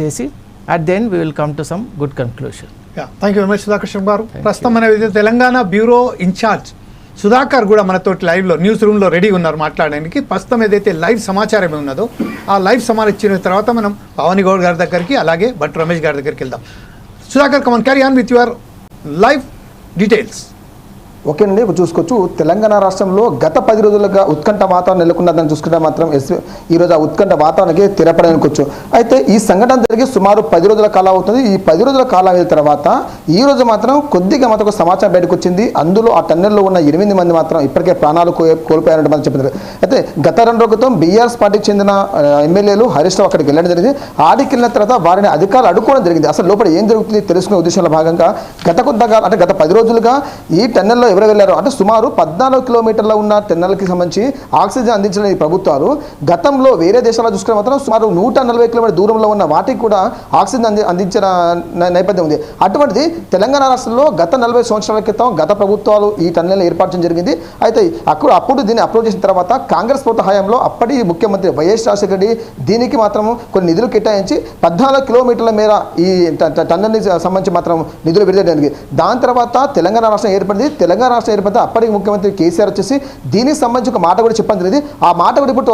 చేసి at then we will come to some good conclusion thank you very much Sudhakrishna garu ప్రస్తుతం మన Telangana bureau incharge Sudhakar కూడా మనతోటి లైవ్లో న్యూస్ రూమ్లో రెడీ ఉన్నారు మాట్లాడడానికి. ప్రస్తుతం ఏదైతే లైవ్ సమాచారం ఉన్నదో ఆ లైవ్ సమాచారం ఇచ్చిన తర్వాత మనం పవని గౌడ్ గారి దగ్గరికి అలాగే భట్ రమేష్ గారి దగ్గరికి వెళ్దాం. Sudhakar come on carry on with your live details ఓకేనండి ఇప్పుడు చూసుకోవచ్చు. తెలంగాణ రాష్ట్రంలో గత పది రోజులుగా ఉత్కంఠ వాతావరణం నెలకొన్నదని చూసుకుంటే మాత్రం ఎస్ ఈరోజు ఆ ఉత్కంఠ వాతావరణానికి తెరపడనుకోవచ్చు అయితే ఈ సంఘటన జరిగి సుమారు పది రోజుల కాలం అవుతుంది. ఈ పది రోజుల కాలం అయిన తర్వాత ఈ రోజు మాత్రం కొద్దిగా మాత్రం ఒక సమాచారం బయటకు వచ్చింది అందులో ఆ టన్నెల్లో ఉన్న ఎనిమిది మంది మాత్రం ఇప్పటికే ప్రాణాలు కో- కోల్పోయారంటే మనం చెప్పింది అయితే గత రెండు క్రితం బీఆర్ఎస్ పార్టీకి చెందిన ఎమ్మెల్యేలు హరీష్ రావు అక్కడికి వెళ్ళడం జరిగింది. ఆడికి వెళ్ళిన తర్వాత వారిని అధికారులు అడుక్కోవడం జరిగింది. అసలు లోపల ఏం జరుగుతుంది తెలుసుకునే ఉద్దేశంలో భాగంగా గత కొంతకాలం అంటే గత పది రోజులుగా ఈ టన్నెల్లో ఎవరు వెళ్ళారు అంటే సుమారు పద్నాలుగు కిలోమీటర్ల ఉన్న టన్నెల్కి సంబంధించి ఆక్సిజన్ అందించిన ఈ ప్రభుత్వాలు గతంలో వేరే దేశాల్లో చూసుకునే మాత్రం సుమారు నూట నలభై కిలోమీటర్ దూరంలో ఉన్న వాటికి కూడా ఆక్సిజన్ అంది అందించిన నేపథ్యం ఉంది. అటువంటిది తెలంగాణ రాష్ట్రంలో గత నలభై సంవత్సరాల క్రితం గత ప్రభుత్వాలు ఈ టన్నెల్ ఏర్పాటు చేయడం జరిగింది. అయితే అప్పుడు అప్పుడు దీన్ని అప్రూవ్ చేసిన తర్వాత కాంగ్రెస్ ప్రభుత్వ హయాంలో అప్పటి ముఖ్యమంత్రి వైఎస్ రాజశేఖర రెడ్డి దీనికి మాత్రం కొన్ని నిధులు కేటాయించి పద్నాలుగు కిలోమీటర్ల మేర ఈ టన్నెల్ టన్నెల్ని సంబంధించి మాత్రం నిధులు విడుదల జరిగింది దాని తర్వాత తెలంగాణ రాష్ట్రం ఏర్పడింది. తెలంగాణ తెలంగాణ రాష్ట్రం ఏర్పడితే అప్పటికి ముఖ్యమంత్రి కేసీఆర్ వచ్చేసి దీనికి సంబంధించి ఒక మాట కూడా చెప్పడం జరిగింది. ఆ మాట కూడా ఇప్పుడు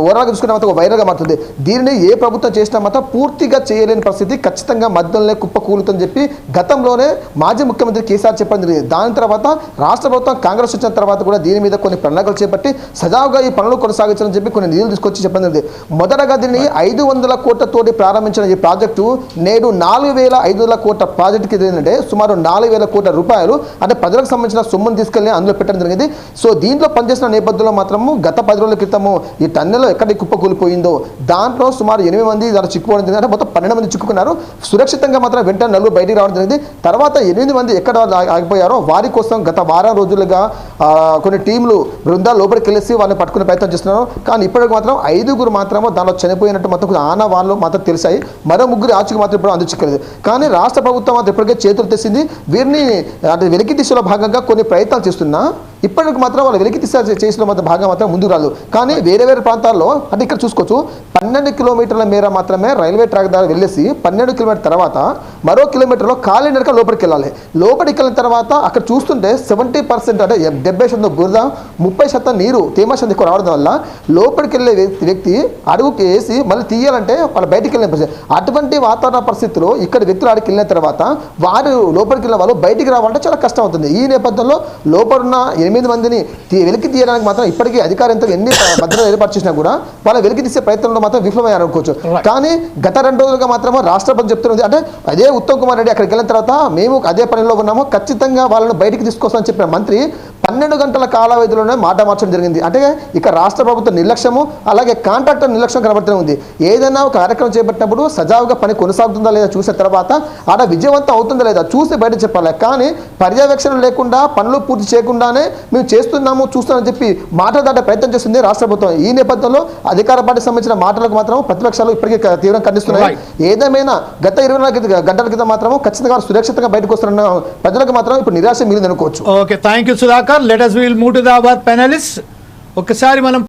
ఓవరాల్గా చూసుకున్న మాత్రం ఒక వైరల్గా మారుతుంది. దీనిని ఏ ప్రభుత్వం చేసినా మాత్రం పూర్తిగా చేయలేని పరిస్థితి ఖచ్చితంగా మధ్యలోనే కుప్ప కూలుతుందని చెప్పి గతంలోనే మాజీ ముఖ్యమంత్రి కేసీఆర్ చెప్పడం జరిగింది. దాని తర్వాత రాష్ట్ర ప్రభుత్వం కాంగ్రెస్ వచ్చిన తర్వాత కూడా దీని మీద కొన్ని ప్రణాళికలు చేపట్టి సజావుగా ఈ పనులు కొనసాగించాలని చెప్పి కొన్ని నిధులు తీసుకొచ్చి చెప్పడం జరిగింది. మొదటగా దీన్ని ఐదు వందల కోట్లతోటి ప్రారంభించిన ఈ ప్రాజెక్టు నేడు నాలుగు వేల ఐదు వందల కోట్ల ప్రాజెక్టుకి ఏంటంటే సుమారు నాలుగు వేల కోట్ల రూపాయలు అంటే ప్రజలకు సంబంధించిన సొమ్మును తీసుకెళ్ళి అందులో పెట్టడం జరిగింది. సో దీంట్లో పనిచేసిన నేపథ్యంలో మాత్రము గత పది రోజుల క్రితము ఈ టన్నెలో ఎక్కడికి కుప్ప కూలిపోయిందో దాంట్లో సుమారు ఎనిమిది మంది దాని చిక్కుకోవడం జరిగింది. అంటే మొత్తం పన్నెండు మంది చిక్కుకున్నారు. సురక్షితంగా మాత్రం వెంటనే నలుగురు బయటికి రావడం జరిగింది. తర్వాత ఎనిమిది మంది ఎక్కడ ఆగిపోయారో వారి కోసం గత వారం రోజులుగా కొన్ని టీంలు బృందాలు లోపలికి వెళ్ళేసి వాళ్ళని పట్టుకునే ప్రయత్నం చేస్తున్నారు. కానీ ఇప్పటికి మాత్రం ఐదుగురు మాత్రము దానిలో చనిపోయినట్టు మొత్తం ఆనా వాళ్ళు మాత్రం తెలిసాయి. మరో ముగ్గురు ఆచూకి మాత్రం ఇప్పుడు అందించలేదు కానీ రాష్ట్ర ప్రభుత్వం మాత్రం ఇప్పటికే చేతులు తెచ్చింది వీరిని అంటే వెలికి దిశలో భాగంగా కొన్ని ప్రయత్నాలు చేస్తున్నా ఇప్పటికి మాత్రం వాళ్ళు వెలికి తీసే చేసిన మాత్రం భాగం మాత్రం ముందుకు రాదు. కానీ వేరే వేరే ప్రాంతాల్లో అంటే ఇక్కడ చూసుకోవచ్చు పన్నెండు కిలోమీటర్ల మేర మాత్రమే రైల్వే ట్రాక్ ద్వారా వెళ్ళేసి పన్నెండు కిలోమీటర్ తర్వాత మరో కిలోమీటర్లో ఖాళీ నడక లోపలికి వెళ్ళాలి లోపలికి వెళ్ళిన తర్వాత అక్కడ చూస్తుంటే సెవెంటీ పర్సెంట్ అంటే డెబ్బై శాతం బురద ముప్పై శాతం నీరు తేమ శాతం ఎక్కువ రావడం వల్ల లోపలికి వెళ్ళే వ్యక్తి వ్యక్తి అడుగుకి వేసి మళ్ళీ తీయాలంటే వాళ్ళు బయటికి వెళ్ళిన పరిస్థితి. అటువంటి వాతావరణ పరిస్థితుల్లో ఇక్కడ వ్యక్తులు ఆడికి వెళ్ళిన తర్వాత వారు లోపలికి వెళ్ళిన వాళ్ళు బయటికి రావాలంటే చాలా కష్టం అవుతుంది. ఈ నేపథ్యంలో లోపలున్న ఎనిమిది మందిని వెలికి తీయడానికి మాత్రం ఇప్పటికీ అధికారంతో ఎన్ని భద్రత ఏర్పాటు చేసినా కూడా వాళ్ళ వెలికి తీసే ప్రయత్నంలో మాత్రం విఫలమయ్యారు అనుకోవచ్చు. కానీ గత రెండు రోజులుగా మాత్రమే రాష్ట్ర ప్రభుత్వం చెప్తున్నది అంటే అదే ఉత్తమ్ కుమార్ రెడ్డి అక్కడికి వెళ్ళిన తర్వాత మేము అదే పనిలో ఉన్నాము ఖచ్చితంగా వాళ్ళని బయటికి తీసుకొస్తామని చెప్పిన మంత్రి పన్నెండు గంటల కాల వ్యవధిలోనే మాట మార్చడం జరిగింది. అంటే ఇక రాష్ట్ర ప్రభుత్వ నిర్లక్ష్యము అలాగే కాంట్రాక్టర్ నిర్లక్ష్యం కనబడుతూనే ఉంది. ఏదైనా ఒక కార్యక్రమం చేపట్టినప్పుడు సజావుగా పని కొనసాగుతుందా లేదా చూసిన తర్వాత ఆడ విజయవంతం అవుతుందా లేదా చూసి బయట చెప్పాలి. కానీ పర్యవేక్షణ లేకుండా పనులు పూర్తి చేయకుండానే మేము చేస్తున్నాము చూస్తున్నామని చెప్పి మాట దాటే ప్రయత్నం చేస్తుంది రాష్ట్ర ప్రభుత్వం. ఈ నేపథ్యంలో అధికార పార్టీకి సంబంధించిన మాటలకు మాత్రం ప్రతిపక్షాలు ఇప్పటికీ తీవ్రంగా ఖండిస్తున్నాయి. ఏదేమైనా గత ఇరవై నాలుగు గంటల క్రితం మాత్రం ఖచ్చితంగా సురక్షితంగా బయటకు వస్తున్న ప్రజలకు మాత్రం ఇప్పుడు నిరాశ మిగిలింది అనుకోవచ్చు okay thank you Sudhakar let us will move to the our panelist ఒకసారి మనం